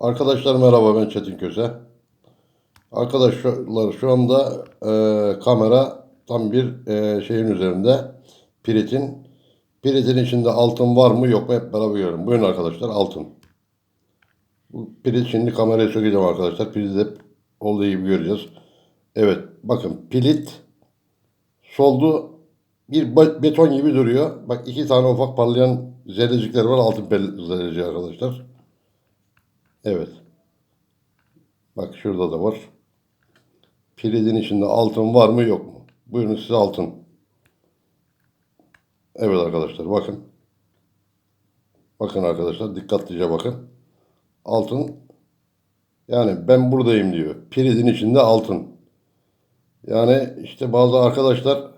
Arkadaşlar merhaba ben Çetin Köse. Arkadaşlar şu anda e, kamera tam bir e, şeyin üzerinde. Piritin. Piritin içinde altın var mı yok mu hep beraber görelim. Buyurun arkadaşlar altın. Bu pirit şimdi kameraya sökeceğim arkadaşlar. Pirit hep olduğu gibi göreceğiz. Evet bakın pilit soldu bir be- beton gibi duruyor. Bak iki tane ufak parlayan zerrecikler var altın zerreciği arkadaşlar. Evet. Bak şurada da var. Piridin içinde altın var mı yok mu? Buyurun size altın. Evet arkadaşlar bakın. Bakın arkadaşlar dikkatlice bakın. Altın yani ben buradayım diyor. Piridin içinde altın. Yani işte bazı arkadaşlar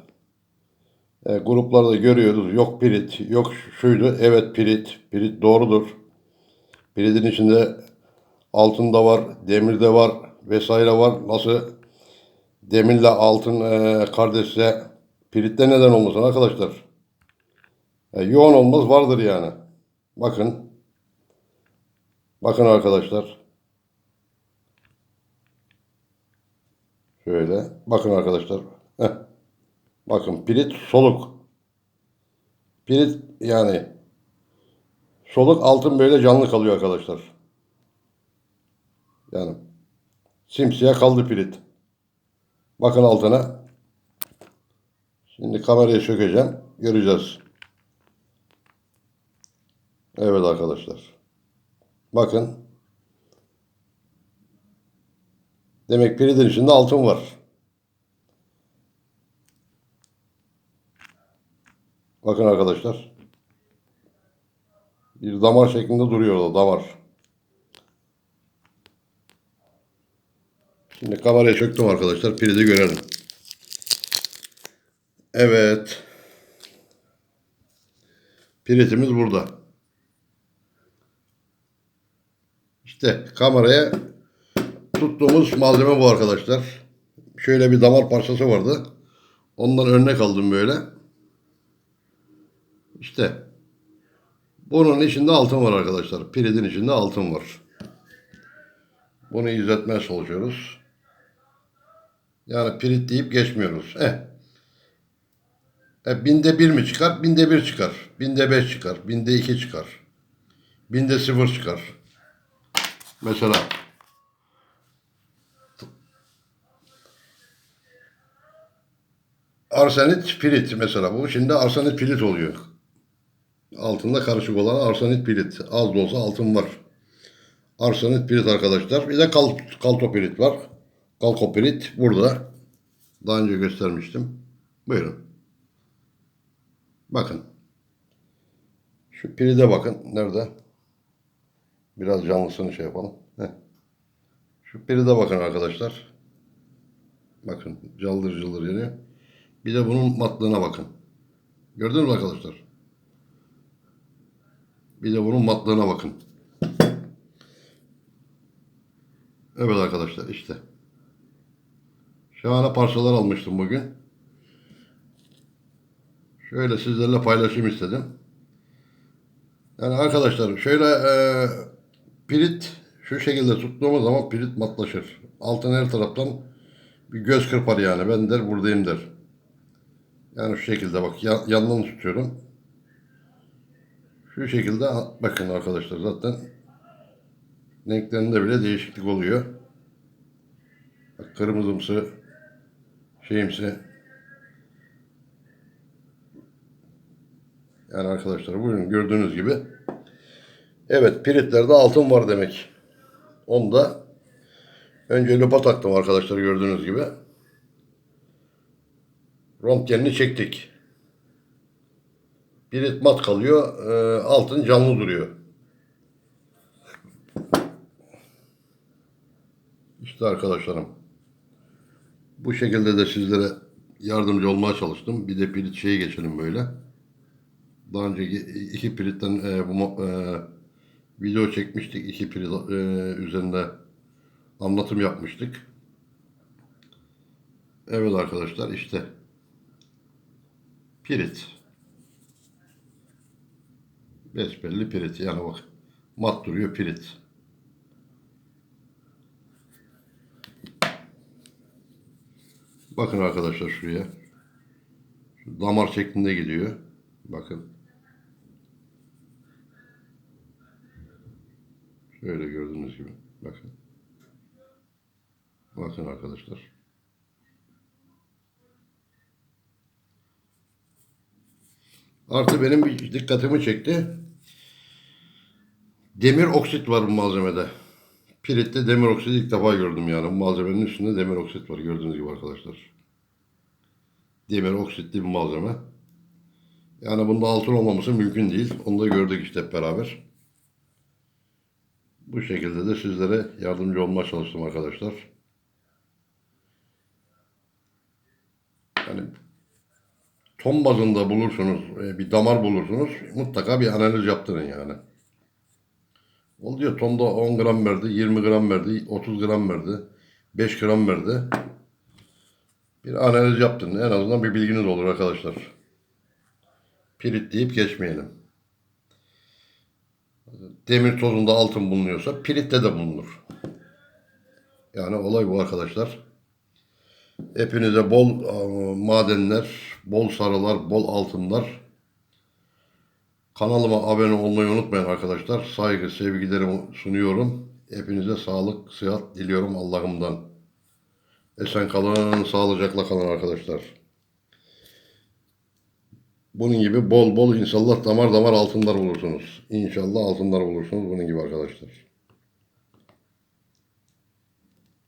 e, gruplarda görüyoruz. Yok pirit, yok şuydu. Evet pirit. Pirit doğrudur. Piridin içinde altın da var, demir de var vesaire var. Nasıl demirle altın e, kardeşse piritte neden olmasın arkadaşlar? E, yoğun olmaz vardır yani. Bakın. Bakın arkadaşlar. Şöyle. Bakın arkadaşlar. Heh. Bakın pirit soluk. Pirit yani soluk altın böyle canlı kalıyor arkadaşlar. Yani simsiyah kaldı pirit. Bakın altına. Şimdi kamerayı sökeceğim. Göreceğiz. Evet arkadaşlar. Bakın. Demek piritin içinde altın var. Bakın arkadaşlar. Bir damar şeklinde duruyor orada damar. Şimdi kamerayı söktüm arkadaşlar. Piridi görelim. Evet. Piritimiz burada. İşte kameraya tuttuğumuz malzeme bu arkadaşlar. Şöyle bir damar parçası vardı. Ondan örnek aldım böyle. İşte bunun içinde altın var arkadaşlar. Piridin içinde altın var. Bunu izletmeye çalışıyoruz. Yani pirit deyip geçmiyoruz. Eh. E, binde bir mi çıkar? Binde bir çıkar. Binde beş çıkar. Binde iki çıkar. Binde sıfır çıkar. Mesela arsenit pirit mesela bu. Şimdi arsenit pirit oluyor. Altında karışık olan arsenit pirit. Az da olsa altın var. Arsenit pirit arkadaşlar. Bir de kal kaltopirit var. Kalkopirit burada. Daha önce göstermiştim. Buyurun. Bakın. Şu piride bakın. Nerede? Biraz canlısını şey yapalım. Heh. Şu piride bakın arkadaşlar. Bakın cıldır cıldır yanıyor. Bir de bunun matlığına bakın. Gördünüz mü arkadaşlar? Bir de bunun matlığına bakın. Evet arkadaşlar işte. Şahane parçalar almıştım bugün. Şöyle sizlerle paylaşayım istedim. Yani arkadaşlar şöyle e, pirit şu şekilde tuttuğumuz zaman pirit matlaşır. Altın her taraftan bir göz kırpar yani. Ben der buradayım der. Yani şu şekilde bak ya, yandan tutuyorum. Şu şekilde bakın arkadaşlar zaten renklerinde bile değişiklik oluyor. Bak, kırmızımsı şeyimsi yani arkadaşlar buyurun gördüğünüz gibi evet piritlerde altın var demek. Onda önce lupa taktım arkadaşlar gördüğünüz gibi. Röntgenini çektik. Pirit mat kalıyor. e, altın canlı duruyor. İşte arkadaşlarım. Bu şekilde de sizlere yardımcı olmaya çalıştım. Bir de pirit şeyi geçelim böyle. Daha önce iki piritten e, bu e, video çekmiştik. İki pirit e, üzerinde anlatım yapmıştık. Evet arkadaşlar işte pirit. Besbelli pirit yani bak mat duruyor pirit. Bakın arkadaşlar şuraya. Şu damar şeklinde gidiyor. Bakın. Şöyle gördüğünüz gibi. Bakın. Bakın arkadaşlar. Artı benim dikkatimi çekti. Demir oksit var bu malzemede. Piritte demir oksit ilk defa gördüm yani. Bu malzemenin üstünde demir oksit var gördüğünüz gibi arkadaşlar. Demir oksitli bir malzeme. Yani bunda altın olmaması mümkün değil. Onu da gördük işte beraber. Bu şekilde de sizlere yardımcı olmaya çalıştım arkadaşlar. Yani ton bazında bulursunuz, e, bir damar bulursunuz. Mutlaka bir analiz yaptırın yani. O diyor tonda 10 gram verdi, 20 gram verdi, 30 gram verdi, 5 gram verdi. Bir analiz yaptın. En azından bir bilginiz olur arkadaşlar. Pirit deyip geçmeyelim. Demir tozunda altın bulunuyorsa piritte de bulunur. Yani olay bu arkadaşlar. Hepinize bol e, madenler, bol sarılar, bol altınlar. Kanalıma abone olmayı unutmayın arkadaşlar. Saygı, sevgilerimi sunuyorum. Hepinize sağlık, sıhhat diliyorum Allah'ımdan. Esen kalın, sağlıcakla kalın arkadaşlar. Bunun gibi bol bol inşallah damar damar altınlar bulursunuz. İnşallah altınlar bulursunuz bunun gibi arkadaşlar.